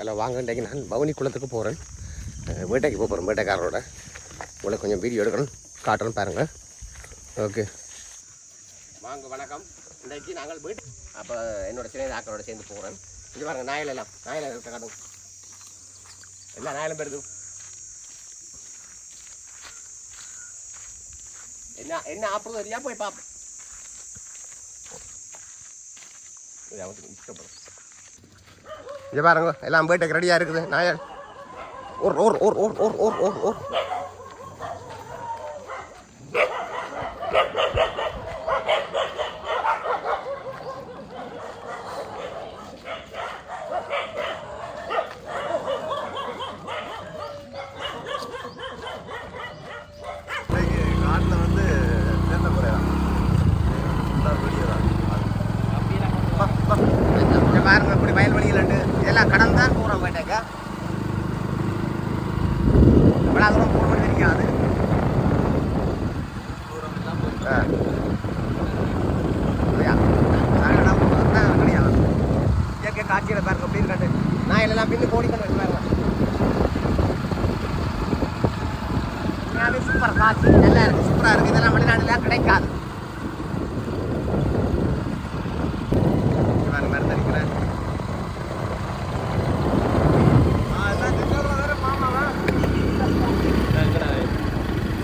Hello வாங்கண்டைக்கு நான் பவனி குளத்துக்கு போகிறேன் வேட்டைக்கு போக போகிறேன் வேட்டைக்காரரோட. உங்களை கொஞ்சம் வீடியோ எடுக்கணும் காட்டுறேன் பாருங்கள் ஓகே. வாங்க வணக்கம். இன்றைக்கு நாங்கள் வீட்டு அப்போ என்னோட சின்ன ஆக்களோட சேர்ந்து போகிறேன் இது பாருங்கள் நாயில் எல்லாம். நாயில் இருக்க காட்டும் எல்லா நாயிலும் பெருது என்ன என்ன ஆப்பிள் வரியா? போய் பார்ப்போம் இஷ்டப்படும். இதை பாருங்க எல்லாம் போயிட்டு ரெடியாக இருக்குது. நாயல் ஓர் ஓர் ஓர் ஓர் ஓர் ஓர் ஓர் ஓர். காட்சியில் பாருங்க அப்படி இருக்காது நான் எல்லாம் பின்னு கோடிக்கணும் இருப்பாங்க சூப்பர் காட்சி நல்லா இருக்குது சூப்பராக இருக்குது இதெல்லாம் வெளிநாடுலாம் கிடைக்காது.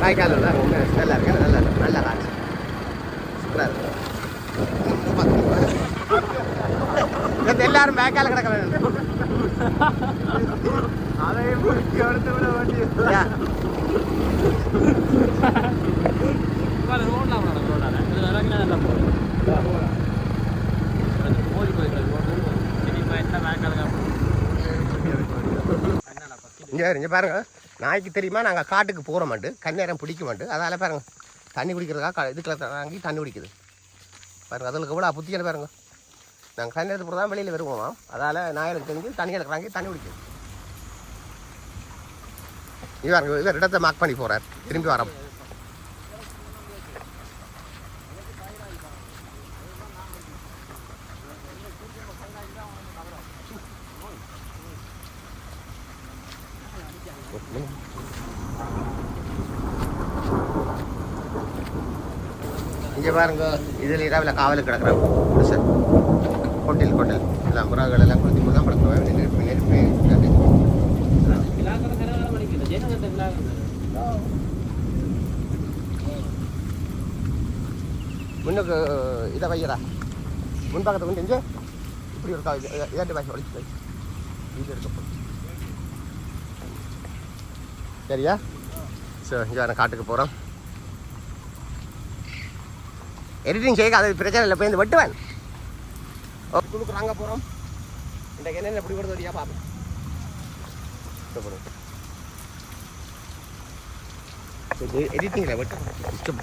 காய்க்காதோட நல்லா இருக்கு நல்லா நல்லா இருக்கு. இது எல்லாரும் பேக்கால கிடக்க வேணும் யா. இங்க பாரு, இங்க பாருங்க. நாய்க்கு தெரியுமா நாங்கள் காட்டுக்கு போகிற மாட்டு கண்ணேரம் பிடிக்க மாட்டு அதால பாருங்க. தண்ணி குடிக்கிறதுக்காக இதுக்குள்ள வாங்கி தண்ணி குடிக்குது. பாருங்க அதில் கூட புத்தியான பாருங்க. நாங்கள் கண்ணேரத்து எடுத்து தான் வெளியில் வருவோம். அதால் நாயலுக்கு தெரிஞ்சு தண்ணி எடுக்கிறாங்க தண்ணி குடிக்குது இவர் இவர் இடத்தை மார்க் பண்ணி போகிறார் திரும்பி வரோம். இங்கே பாருங்க இதில் இரவில் காவலுக்கு கிடக்குறோம் சார் ஹோட்டல் ஹோட்டல். எல்லாம் புறாக்கள் எல்லாம் குளித்து போய் தான் படுத்துவேன் நெருப்பு நெருப்பு முன்னுக்கு இதை வையடா. முன்பக்கத்தை வந்து இங்கே இப்படி ஒரு கா- இத- ஒழிச்சு போய். இது இருக்க சரியா? சரி இங்கே நான் காட்டுக்கு போகிறோம் எடிட்டிங் செய்ய அது பிரச்சனை இல்லை போய் வந்து வெட்டுவேன். குழுக்கு நாங்கள் போகிறோம் இன்றைக்கு என்னென்ன இப்படி கொடுத்து வரியா பார்ப்போம் எடிட்டிங்கில் வெட்டு இஷ்டம்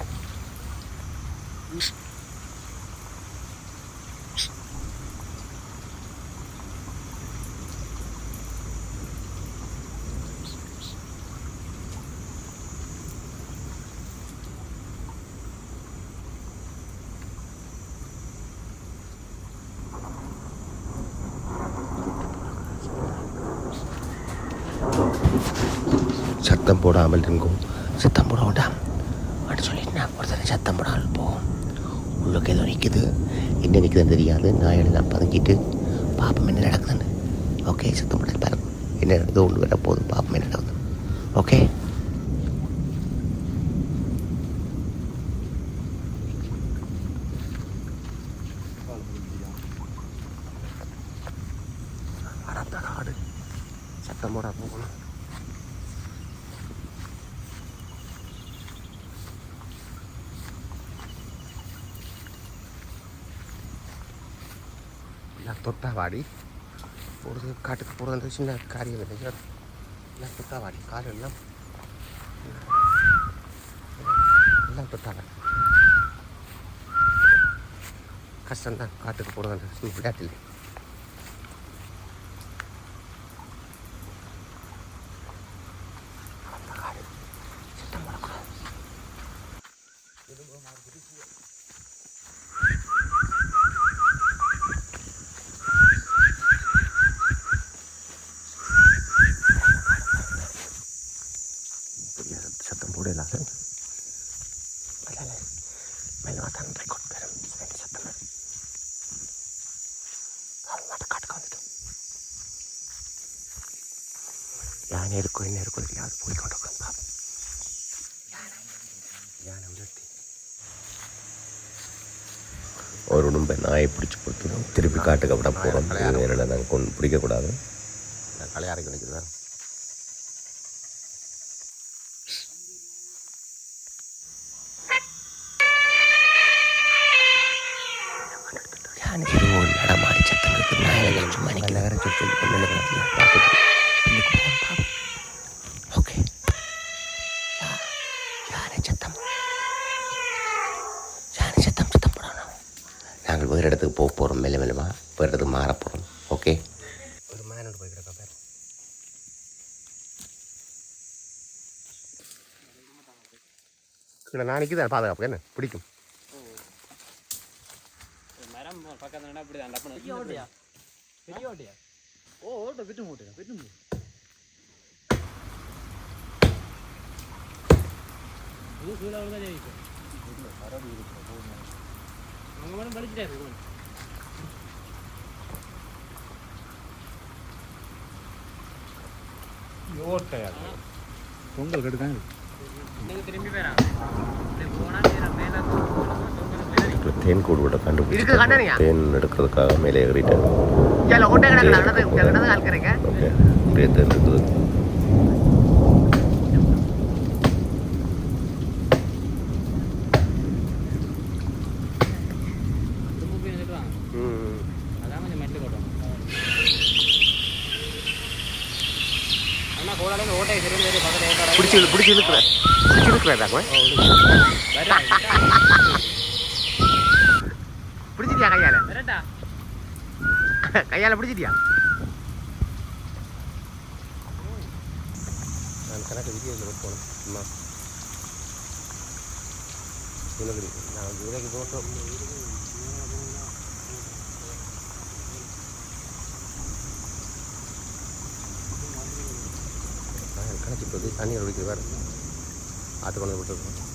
சத்தம் போடாமல் இருக்கும் சத்தம் போட வேண்டாம். அப்படின்னு சொல்லிட்டு நான் ஒருத்தர் சத்தம் போடாமல் போகும் உள்ளுக்கு ஏதோ நிற்குது என்ன நிற்குதுன்னு தெரியாது. நான் எல்லாம் பதுங்கிட்டு பாப்பம் என்ன நடக்குதுன்னு? ஓகே சத்தம் போட பாருங்க. என்ன நடக்குது? ஒன்று வர போதும். பாப்பம் என்ன நடக்குது ஓகே அடத்த காடு சத்தம் போட போகணும் எல்லாம் தொட்டாவாடி போகிறது காட்டுக்கு போகிறது சின்ன காரியம் இல்லை சார் எல்லாம் தொட்டாவாடி கார் எல்லாம் எல்லாம் தொட்டாங்க கஷ்டம்தான் காட்டுக்கு போகிறது சும்மா விளையாட்டில் மெல்லவா தான் ரெக்கார்ட் பெறும் ரெண்டு சத்தம் வரும். அது மட்டும் காட்டுக்கு வந்துட்டோம் யானை இருக்கோ என்ன இருக்கோ தெரியாது போய் கொண்டு போய் பாப்போம் யானை விரட்டி ஒரு உடம்பை நாயை பிடிச்சி கொடுத்துடும் திருப்பி காட்டுக்கு அப்படி போகிறோம் என்னடா நாங்கள் கொண்டு பிடிக்கக்கூடாது. கலையாறைக்கு நினைக்கிறது நடமாடி சத்தம் கேட்குது நாயகன் சும்மா நிற்கல வேற சொல்லி சொல்லி கொண்டு பாப்போம் ஓகே. யானை சத்தம்? யானை சத்தம்? சத்தம் போடணும் நாங்கள் வேறு இடத்துக்கு போக போகிறோம் மெல்ல மெல்லமா வேறு இடத்துக்கு மாற போகிறோம் ஓகே. ஒரு மேனோட போய் கிடக்கா பேர். இல்லை நாளைக்கு தான் பாதுகாப்பு என்ன? பிடிக்கும். பக்கத்துல இப்படி தான் டப்புனு பெரிய ஓட்டையா? பெரிய ஓட்டையா? ஓ ஓட்ட பெட்டு மூட்டையா பெட்டு மூ இது கீழே விழுந்தா ஜெயிக்கும். அவங்க படிச்சுட்டே இருக்கு ஓட்டையா? பொங்கல் கெடுக்காங்க நீங்க திரும்பி போயிடலாம் போனா மேலே போயிடலாம் தேன் கூடு விட கண்டுபிடிச்சி இருக்குது கண்டனியா தேன் எடுக்கிறதுக்காக மேலே ஏறிட்டேன். ஓகே. அப்படியே தேன் இருக்குது. பிடிச்சி பிடிச்சி இழுக்கிற பிடிச்சி இழுக்கிறதாக்குவேன் பிடிச்சிட்டியா கையால? கையால பிடிச்சிட்டியா? நான் கணக்கு வீடியோவில் போனேன் அம்மா நீலகிரி நான் நீலகிரி போட்டோம் கணக்கு இப்போ தண்ணி ஒழிக்கிறது வேறு ஆற்று கொண்டு விட்டுருக்கோம்